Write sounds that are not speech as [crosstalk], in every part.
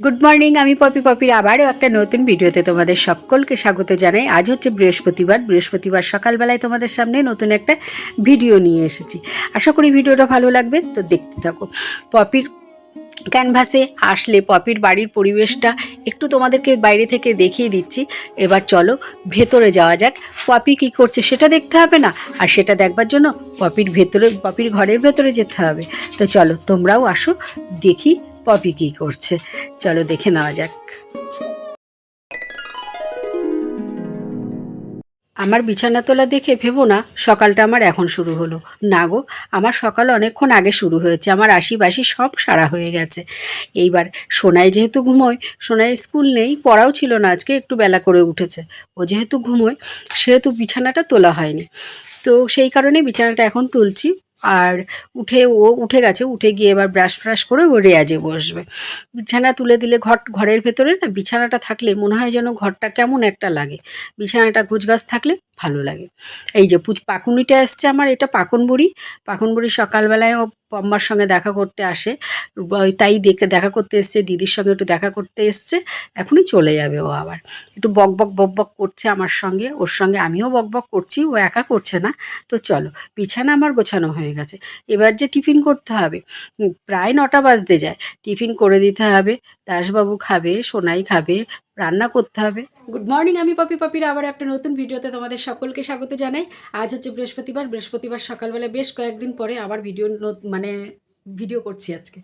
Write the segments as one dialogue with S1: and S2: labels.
S1: Good morning আমি পপি পপির আবারও একটা নতুন ভিডিওতে তোমাদের সকলকে স্বাগত জানাই। আজ হচ্ছে বৃহস্পতিবার। বৃহস্পতিবার সকালবেলায় তোমাদের সামনে নতুন একটা ভিডিও নিয়ে এসেছি। আশা করি ভিডিওটা ভালো লাগবে, তো দেখতে থাকো। পপির ক্যানভাসে আসলে পপির বাড়ির পরিবেশটা একটু তোমাদেরকে বাইরে থেকে দেখিয়ে দিচ্ছি। এবার চলো ভেতরে যাওয়া যাক। পপি কী করছে সেটা দেখতে হবে না? আর সেটা দেখবার জন্য পপির ভেতরে, পপির ঘরের ভেতরে যেতে হবে। তো চলো তোমরাও আসো, দেখি পপি কী করছে? চলো দেখে নেওয়া যাক। আমার বিছানা তোলা দেখে ভেবো না, সকালটা আমার এখন শুরু হলো। না গো, আমার সকাল অনেকক্ষণ আগে শুরু হয়েছে, আমার আশি বাসি সব সারা হয়ে গেছে। এইবার সোনাই যেহেতু ঘুমোয়, সোনাই স্কুল নেই, পড়াও ছিল না, আজকে একটু বেলা করে উঠেছে। ও যেহেতু ঘুমোয়, সেহেতু বিছানাটা তোলা হয়নি। তো সেই কারণে বিছানাটা এখন তুলছি। আর উঠে, ও উঠে গেছে, উঠে গিয়ে এবার ব্রাশ ফ্রাশ করে ও রেয়াজে বসবে। বিছানা তুলে দিলে ঘর ঘরের ভেতরে না বিছানাটা থাকলে মনে হয় যেন ঘরটা কেমন একটা লাগে। বিছানাটা গুছগাছ থাকলে ভালো লাগে। এই যে পাকুনিটা এসছে আমার, এটা পাকন বুড়ি পাকন বুড়ি সকালবেলায় পম্মার সঙ্গে দেখা করতে আসে। তাই দেখে দেখা করতে এসছে, দিদির সঙ্গে একটু দেখা করতে এসছে, এখনই চলে যাবে ও আবার। একটু বক বক বক বক করছে আমার সঙ্গে, ওর সঙ্গে আমিও বক বক করছি, ও একা করছে না। তো চলো, বিছানা আমার গোছানো হয়ে গেছে। এবার যে টিফিন করতে হবে প্রায় নটা বাজতে যায়। টিফিন করে দিতে হবে দাসবাবু খাবে, সোনাই খাবে, রান্না করতে হবে। গুড মর্নিং আমি পপি পপির। আবার একটা নতুন ভিডিওতে তোমাদের সকলকে স্বাগত জানাই। আজ হচ্ছে বৃহস্পতিবার। বৃহস্পতিবার সকালবেলা বেশ কয়েকদিন পরে আবার ভিডিও মানে ভিডিও করছি আজকে।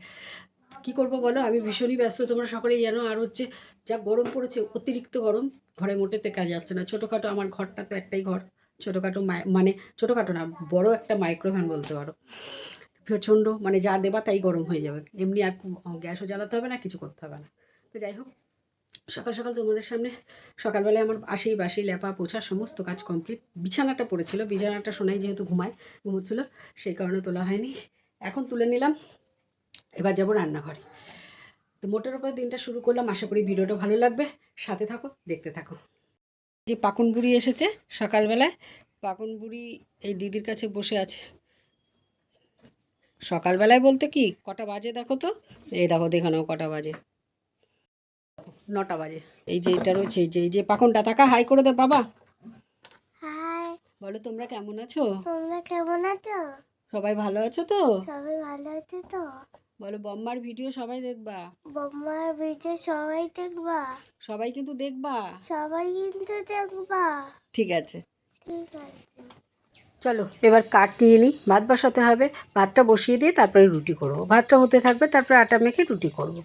S1: কি করব বলো? আমি ভীষণই ব্যস্ত। তোমরা সকলেই জানো, আর হচ্ছে যা গরম পড়েছে, অতিরিক্ত গরম, ঘরে মোটে টেকা যাচ্ছে না। ছোটোখাটো আমার ঘরটা তো একটাই ঘর। ছোটোখাটো মানে ছোটোখাটো না, বড় একটা মাইক্রোভ্যান বলতে পারো। প্রচণ্ড মানে যা দেবা তাই গরম হয়ে যাবে। এমনি আর গ্যাসও জ্বালাতে হবে না, কিছু করতে হবে না। তো যাই হোক, সকাল সকাল তোমাদের সামনে সকালবেলায় আমার আশি বাসি লেপা পোছা সমস্ত কাজ কমপ্লিট বিছানাটা পড়েছিল, বিছানাটা শোনাই যেহেতু ঘুমায় ঘুমোচ্ছিল, সেই কারণে তোলা হয়নি। এখন তুলে নিলাম, এবার যাব রান্নাঘরে। তো মোটের উপর দিনটা শুরু করলাম, আশা করি ভিডিওটা ভালো লাগবে। সাথে থাকো, দেখতে থাকো। যে পাকুন বুড়ি এসেছে সকালবেলায়, পাকুন বুড়ি এই দিদির কাছে বসে আছে। সকালবেলায় বলতে কি কটা বাজে দেখো তো? এই দেখো দেখে নাও কটা বাজে। নটা বাজে। এই যে এটা রয়েছে এই যে এই যে পাখনটা তাকা হাই করে দে বাবা।
S2: হাই।
S1: বলো তোমরা কেমন আছো?
S2: তোমরা কেমন আছো?
S1: সবাই ভালো আছো তো?
S2: সবাই ভালো আছে তো?
S1: বলো বম্মার ভিডিও সবাই দেখবা?
S2: বোম্মার ভিডিও সবাই দেখবা?
S1: সবাই কিন্তু দেখবা?
S2: সবাই কিন্তু দেখবা।
S1: ঠিক আছে।
S2: ঠিক আছে।
S1: চলো, এবার কাঠ নিয়ে নিই। ভাত বসাতে হবে। ভাতটা বসিয়ে দিয়ে তারপরে রুটি করব। ভাতটা হতে থাকবে, তারপরে আটা মেখে রুটি করব।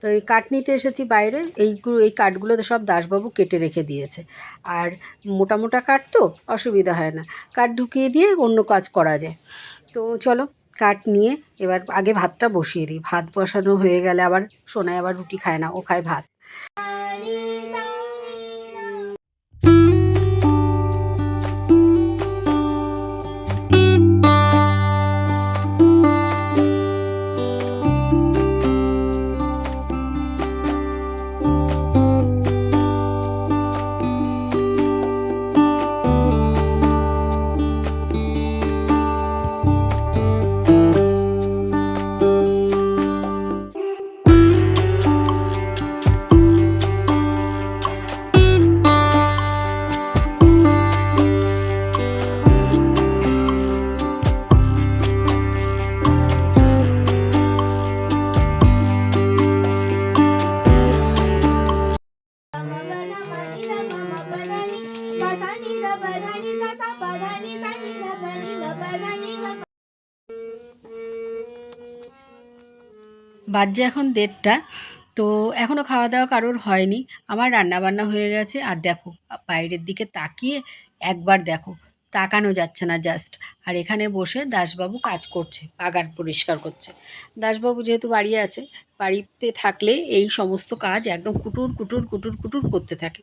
S1: তো এই কাঠ নিতে এসেছি বাইরে। এইগুলো এই কাঠগুলো তো সব দাসবাবু কেটে রেখে দিয়েছে। আর মোটা মোটা কাঠ তো অসুবিধা হয় না। কাঠ ঢুকিয়ে দিয়ে অন্য কাজ করা যায়। তো চলো, কাঠ নিয়ে এবার আগে ভাতটা বসিয়ে দিই। ভাত বসানো হয়ে গেলে আবার সোনায় আবার রুটি খায় না, ও খায় ভাত। বাজছে এখন দেড়টা, তো এখনও খাওয়া দাওয়া কারোর হয়নি। আমার রান্না বান্না হয়ে গেছে। আর দেখো, বাইরের দিকে তাকিয়ে একবার দেখো, তাকানো যাচ্ছে না জাস্ট আর এখানে বসে দাসবাবু কাজ করছে, বাগান পরিষ্কার করছে। দাসবাবু যেহেতু বাড়ি আছে, বাড়িতে থাকলে এই সমস্ত কাজ একদম কুটুর কুটুর কুটুর কুটুর করতে থাকে।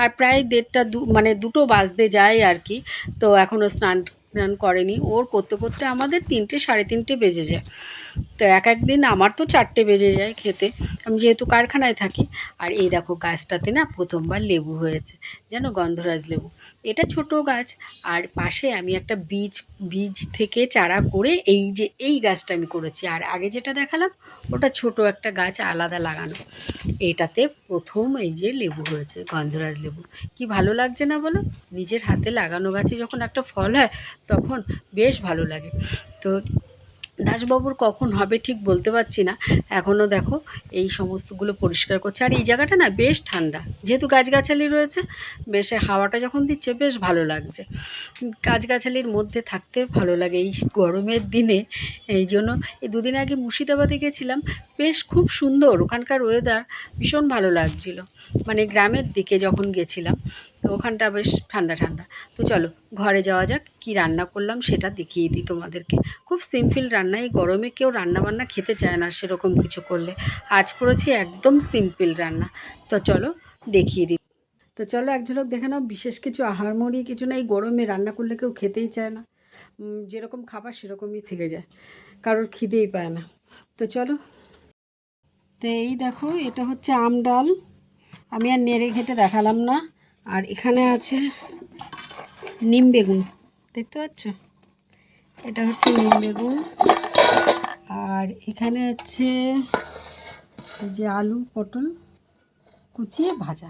S1: আর প্রায় দেড়টা দু মানে দুটো বাজতে যায় আর কি, তো এখনও স্নান স্নান করেনি। ওর করতে করতে আমাদের তিনটে, সাড়ে তিনটে বেজে যায়। তো এক এক দিন আমার তো চারটে বেজে যায় খেতে। আমি যেহেতু কারখানায় থাকি, আর এই দেখো গাছটাতে না প্রথমবার লেবু হয়েছে। যেন গন্ধরাজ লেবু? এটা ছোট গাছ, আর পাশে আমি একটা বীজ বীজ থেকে চারা করে এই যে, এই গাছটা আমি করেছি। আর আগে যেটা দেখালাম, ওটা ছোট একটা গাছ, আলাদা লাগানো। এটাতে প্রথম এই যে লেবু হয়েছে, গন্ধরাজ লেবু। কি ভালো লাগছে না বলো? নিজের হাতে লাগানো গাছে যখন একটা ফল হয়, তখন বেশ ভালো লাগে। তো দাসবাবুর কখন হবে ঠিক বলতে পারছি না। এখনও দেখো এই সমস্তগুলো পরিষ্কার করছে। আর এই জায়গাটা না বেশ ঠান্ডা। যেহেতু গাছগাছালি রয়েছে, বেশ হাওয়াটা যখন দিচ্ছে বেশ ভালো লাগছে। গাছগাছালির মধ্যে থাকতে ভালো লাগে। এই গরমের দিনে এই জন্য এই দুদিন আগে মুর্শিদাবাদে গেছিলাম, বেশ খুব সুন্দর। ওখানকার ওয়েদার ভীষণ ভালো লাগছিল। মানে গ্রামের দিকে যখন গেছিলাম, তো ওখানটা বেশ ঠান্ডা ঠান্ডা। তো চলো ঘরে যাওয়া যাক, কি রান্না করলাম সেটা দেখিয়ে দিই তোমাদেরকে। খুব সিম্পল রান্না, এই গরমে কেউ রান্না বান্না খেতে চায় না সেরকম কিছু করলে। আজ করেছি একদম সিম্পল রান্না। তো চলো দেখিয়ে দিই। তো চলো এক ঝলক দেখে নাও, বিশেষ কিছু আহার আহারমরি কিছু না, এই গরমে রান্না করলে কেউ খেতেই চায় না। যেরকম খাবার সেরকমই থেকে যায়, কারোর খিদেই পায় না। তো চলো, তো এই দেখো, এটা হচ্ছে আম ডাল। আমি আর নেড়ে ঘেটে দেখালাম না, আর এখানে আছে নিম বেগুন দেখতে পাচ্ছ? এটা হচ্ছে নিম বেগুন। আর এখানে হচ্ছে যে আলু পটল কুচিয়ে ভাজা।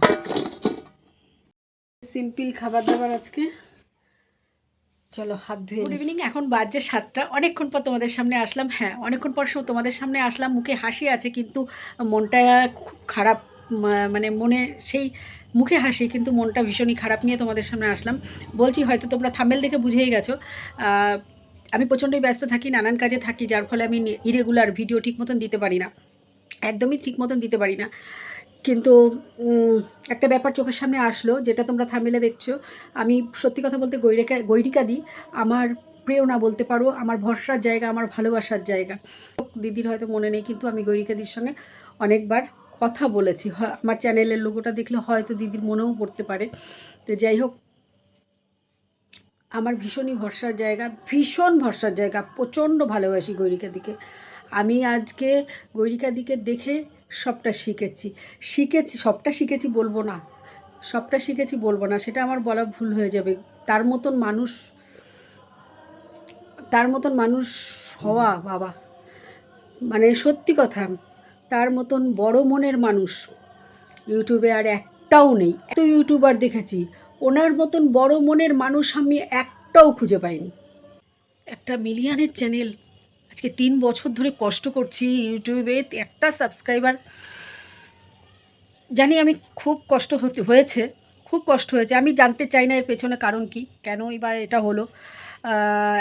S1: সিম্পল খাবার দাবার আজকে। চলো হাত ধুয়ে গুড ইভিনিং এখন বাজে সাতটা। অনেকক্ষণ পর তোমাদের সামনে আসলাম। হ্যাঁ অনেকক্ষণ পর তোমাদের সামনে আসলাম। মুখে হাসি আছে কিন্তু মনটা খুব খারাপ মানে মনে সেই মুখে হাসি, কিন্তু মনটা ভীষণই খারাপ নিয়ে তোমাদের সামনে আসলাম। বলছি, হয়তো তোমরা থামেল দেখে বুঝেই গেছো। আমি প্রচণ্ডই ব্যস্ত থাকি, নানান কাজে থাকি, যার ফলে আমি ইরেগুলার ভিডিও ঠিক মতন দিতে পারি না। একদমই ঠিক মতন দিতে পারি না। কিন্তু একটা ব্যাপার চোখের সামনে আসলো, যেটা তোমরা থামেলে দেখছ। আমি সত্যি কথা বলতে গৈরিকা গৈরিকা দিই আমার প্রেরণা বলতে পারো, আমার ভরসার জায়গা, আমার ভালোবাসার জায়গা। দিদির হয়তো মনে নেই, কিন্তু আমি গৈরিকাদির সঙ্গে অনেকবার কথা বলেছি। আমার চ্যানেলের লোগোটা দেখলে হয়তো দিদির মনেও পড়তে পারে। তো যাই হোক, আমার ভীষণই ভরসার জায়গা, ভীষণ ভরসার জায়গা, প্রচণ্ড ভালোবাসি গৈরিকাদিকে আমি আজকে গৈরিকাদিকে দেখে সবটা শিখেছি। শিখেছি, সবটা শিখেছি বলব না। সবটা শিখেছি বলব না, সেটা আমার বলা ভুল হয়ে যাবে। তার মতন মানুষ, তার মতন মানুষ হওয়া, বাবা। মানে সত্যি কথা তার মতন বড় মনের মানুষ। ইউটিউবে আর একটাও নেই। এত ইউটিউবার দেখেছি, ওনার মতন বড় মনের মানুষ আমি একটাও খুঁজে পাইনি। একটা মিলিয়নের চ্যানেল। আজকে তিন বছর ধরে কষ্ট করছি ইউটিউবে, একটা সাবস্ক্রাইবার। জানি আমি খুব কষ্ট হয়েছে, খুব কষ্ট হয়েছে। আমি জানতে চাই না এর পেছনে কারণ কি, কেনই বা এটা হলো।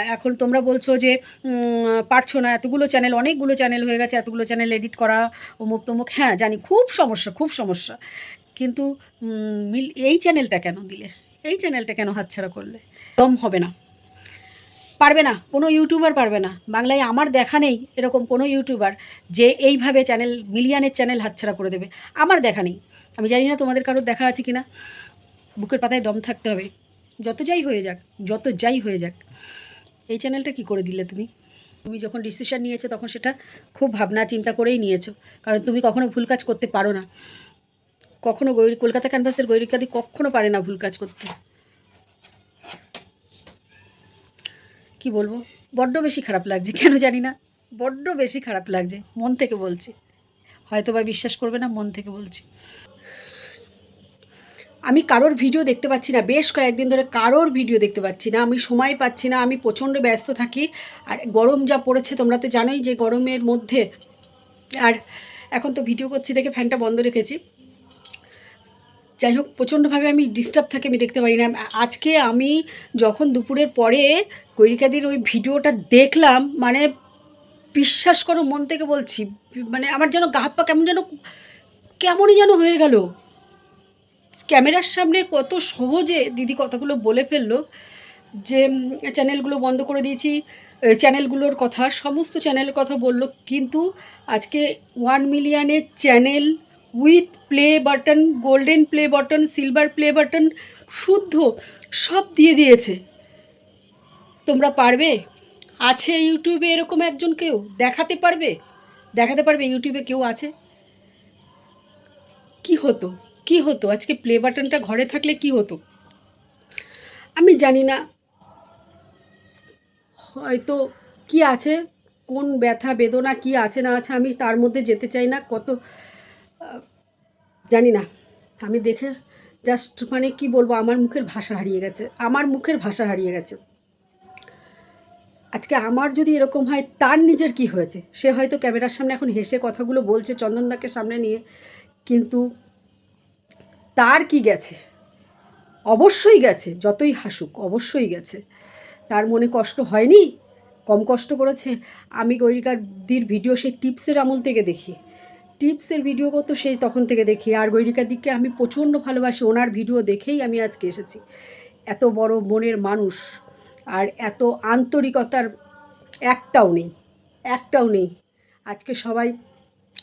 S1: এখন তোমরা বলছো যে পারছ না, এতগুলো চ্যানেল অনেকগুলো চ্যানেল হয়ে গেছে, এতগুলো চ্যানেল এডিট করা অমুক তমুক। হ্যাঁ জানি, খুব সমস্যা খুব সমস্যা। কিন্তু মিল- এই চ্যানেলটা কেন দিলে? এই চ্যানেলটা কেন হাতছাড়া করলে? দম হবে না। পারবে না, কোনো ইউটিউবার পারবে না। বাংলায় আমার দেখা নেই এরকম কোনো ইউটিউবার যে এইভাবে চ্যানেল মিলিয়ানের চ্যানেল হাতছাড়া করে দেবে। আমার দেখা নেই। আমি জানি না তোমাদের কারোর দেখা আছে কি না বুকের পাতায় দম থাকতে হবে। যত যাই হয়ে যাক, যত যাই হয়ে যাক এই চ্যানেলটা কি করে দিলে তুমি? তুমি যখন ডিসিশন নিয়েছো, তখন সেটা খুব ভাবনা চিন্তা করেই নিয়েছো। কারণ তুমি কখনো ভুল কাজ করতে পারো না। কখনো গৈরি, কলকাতা ক্যানভাসের গৈরিকাদি কখনো পারে না ভুল কাজ করতে। কি বলব? বড্ড বেশি খারাপ লাগছে, কেন জানি না? বড্ড বেশি খারাপ লাগছে, মন থেকে বলছি। হয়তো বা বিশ্বাস করবে না, মন থেকে বলছি। আমি কারোর ভিডিও দেখতে পাচ্ছি না, বেশ কয়েকদিন ধরে কারোর ভিডিও দেখতে পাচ্ছি না, আমি সময় পাচ্ছি না, আমি প্রচণ্ড ব্যস্ত থাকি, আর গরম যা পড়েছে তোমরা তো জানোই যে গরমের মধ্যে, আর এখন তো ভিডিও করছি দেখে ফ্যানটা বন্ধ রেখেছি। যাই হোক প্রচণ্ডভাবে আমি ডিস্টার্ব থাকি, আমি দেখতে পারি না। আজকে আমি যখন দুপুরের পরে কৈরিকাদির ওই ভিডিওটা দেখলাম মানে বিশ্বাস করো, মন থেকে বলছি মানে আমার যেন গা হাত পা কেমন যেন, কেমনই যেন হয়ে গেল। ক্যামেরার সামনে কত সহজে দিদি কথাগুলো বলে ফেলল যে চ্যানেলগুলো বন্ধ করে দিয়েছি চ্যানেলগুলোর কথা, সমস্ত চ্যানেলের কথা বলল, কিন্তু আজকে one মিলিয়নের channel with play button golden play button silver play button শুদ্ধ, সব দিয়ে দিয়েছে। তোমরা পারবে? আছে ইউটিউবে এরকম একজন কেউ? দেখাতে পারবে? দেখাতে পারবে ইউটিউবে কেউ আছে? কি হতো? কি হতো? আজকে প্লে বাটনটা ঘরে থাকলে কি হতো? আমি জানি না। হয়তো কি আছে? কোন ব্যথা, বেদনা, কি আছে, না আছে, আমি তার মধ্যে যেতে চাই না। কত জানি না। আমি দেখে জাস্ট মানে কি বলব? আমার মুখের ভাষা হারিয়ে গেছে। আমার মুখের ভাষা হারিয়ে গেছে। আজকে আমার যদি এরকম হয়, তার নিজের কি হয়েছে? সে হয়তো ক্যামেরার সামনে এখন হেসে কথাগুলো বলছে চন্দনদাকে সামনে নিয়ে। কিন্তু তার কি গেছে? অবশ্যই গেছে, যতই হাসুক, অবশ্যই গেছে। তার মনে কষ্ট হয়নি? কম কষ্ট করেছে? আমি গৈরিকার দির ভিডিও, সেই টিপসের আমল থেকে দেখি। টিপসের ভিডিও কত সেই তখন থেকে দেখি। আর গৈরিকার দিককে আমি প্রচণ্ড ভালোবাসি। ওনার ভিডিও দেখেই আমি আজকে এসেছি। এত বড় মনের মানুষ। আর এত আন্তরিকতার একটাও নেই একটাও নেই। আজকে সবাই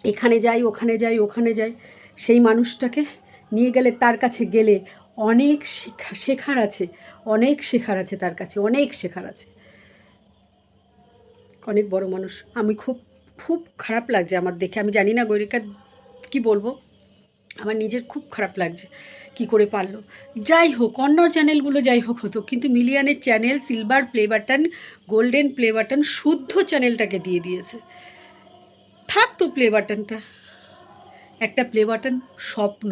S1: এখানে যাই ওখানে যাই ওখানে যাই সেই মানুষটাকে নিয়ে গেলে তার কাছে গেলে অনেক শেখা, শেখার আছে, অনেক শেখার আছে তার কাছে, অনেক শেখার আছে। অনেক বড় মানুষ। আমি খুব খুব খারাপ লাগছে আমার দেখে। আমি জানি না গৈরিকা কি বলব। আমার নিজের খুব খারাপ লাগছে কি করে পারল। যাই হোক অন্য চ্যানেলগুলো যাই হোক হতো, কিন্তু মিলিয়ানের channel silver play button, golden play button শুদ্ধ চ্যানেলটাকে দিয়ে দিয়েছে। থাকতো প্লে বাটনটা। একটা প্লে বাটন স্বপ্ন।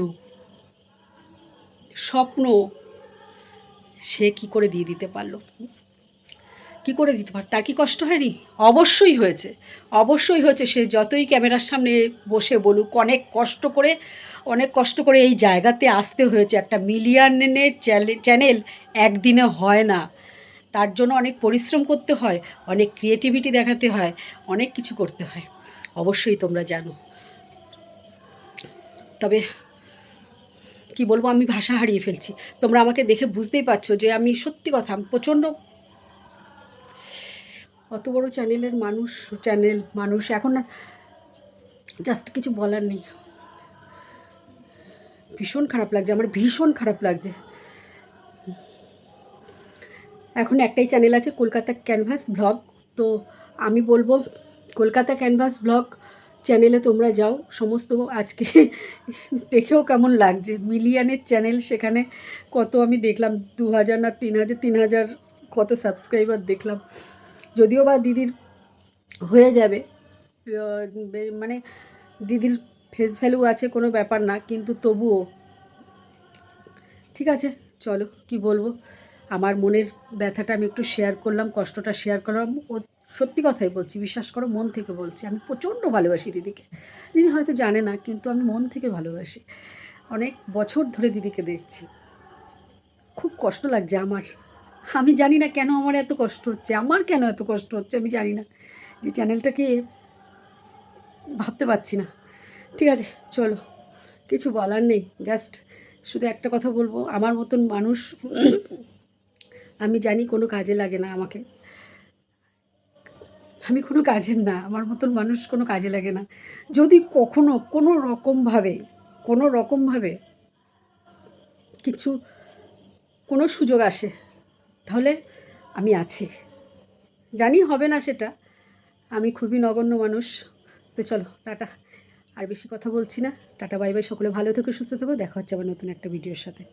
S1: স্বপ্ন সে কি করে দিয়ে দিতে পারল? কি করে দিতে পার তার কি কষ্ট হয়নি? অবশ্যই হয়েছে। অবশ্যই হয়েছে। সে যতই ক্যামেরার সামনে বসে বলুক, অনেক কষ্ট করে, অনেক কষ্ট করে এই জায়গাতে আসতে হয়েছে। একটা মিলিয়নের চ্যানেল একদিনে হয় না। তার জন্য অনেক পরিশ্রম করতে হয়, অনেক ক্রিয়েটিভিটি দেখাতে হয়, অনেক কিছু করতে হয়। অবশ্যই তোমরা জানো। তবে কি বলব, আমি ভাষা হারিয়ে ফেলছি। তোমরা আমাকে দেখে বুঝতেই পারছ যে আমি সত্যি কথা, প্রচণ্ড অত বড় চ্যানেলের মানুষ, চ্যানেল মানুষ, এখন জাস্ট কিছু বলার নেই। ভীষণ খারাপ লাগছে, আমার ভীষণ খারাপ লাগছে। এখন একটাই চ্যানেল আছে, কলকাতা ক্যানভাস ব্লগ। তো আমি বলব, কলকাতা ক্যানভাস ব্লগ চ্যানেলে তোমরা যাও, সমস্ত আজকে [laughs] দেখেও কেমন লাগছে। মিলিয়নের চ্যানেল সেখানে কত আমি দেখলাম দু হাজার না তিন হাজার তিন হাজার কত সাবস্ক্রাইবার দেখলাম। যদিও বা দিদির হয়ে যাবে মানে দিদির ফেস ভ্যালু আছে কোনো ব্যাপার না, কিন্তু তবুও। ঠিক আছে, চলো, কি বলব? আমার মনের ব্যথাটা আমি একটু শেয়ার করলাম, কষ্টটা শেয়ার করলাম। ও সত্যি কথাই বলছি, বিশ্বাস করো, মন থেকে বলছি, আমি প্রচণ্ড ভালোবাসি দিদিকে। দিদি হয়তো জানে না, কিন্তু আমি মন থেকে ভালোবাসি। অনেক বছর ধরে দিদিকে দেখছি। খুব কষ্ট লাগছে আমার। আমি জানি না কেন আমার এত কষ্ট হচ্ছে, আমার কেন এত কষ্ট হচ্ছে আমি জানি না। যে চ্যানেলটাকে ভাবতে পারছি না। ঠিক আছে, চলো। কিছু বলার নেই জাস্ট শুধু একটা কথা বলব, আমার মতন মানুষ, আমি জানি কোনো কাজে লাগে না আমাকে। আমি কোনো কাজের না, আমার মতন মানুষ কোনো কাজে লাগে না। যদি কখনো কোনো রকমভাবে কোনো রকমভাবে কিছু, কোনো সুযোগ আসে, তাহলে আমি আছি। জানি হবে না সেটা। আমি খুবই নগণ্য মানুষ। তো চলো, টাটা। আর বেশি কথা বলছি না। Tata, bye bye. সকলে ভালো থেকো, সুস্থ থেকো। দেখা হচ্ছে আবার নতুন একটা ভিডিওর সাথে।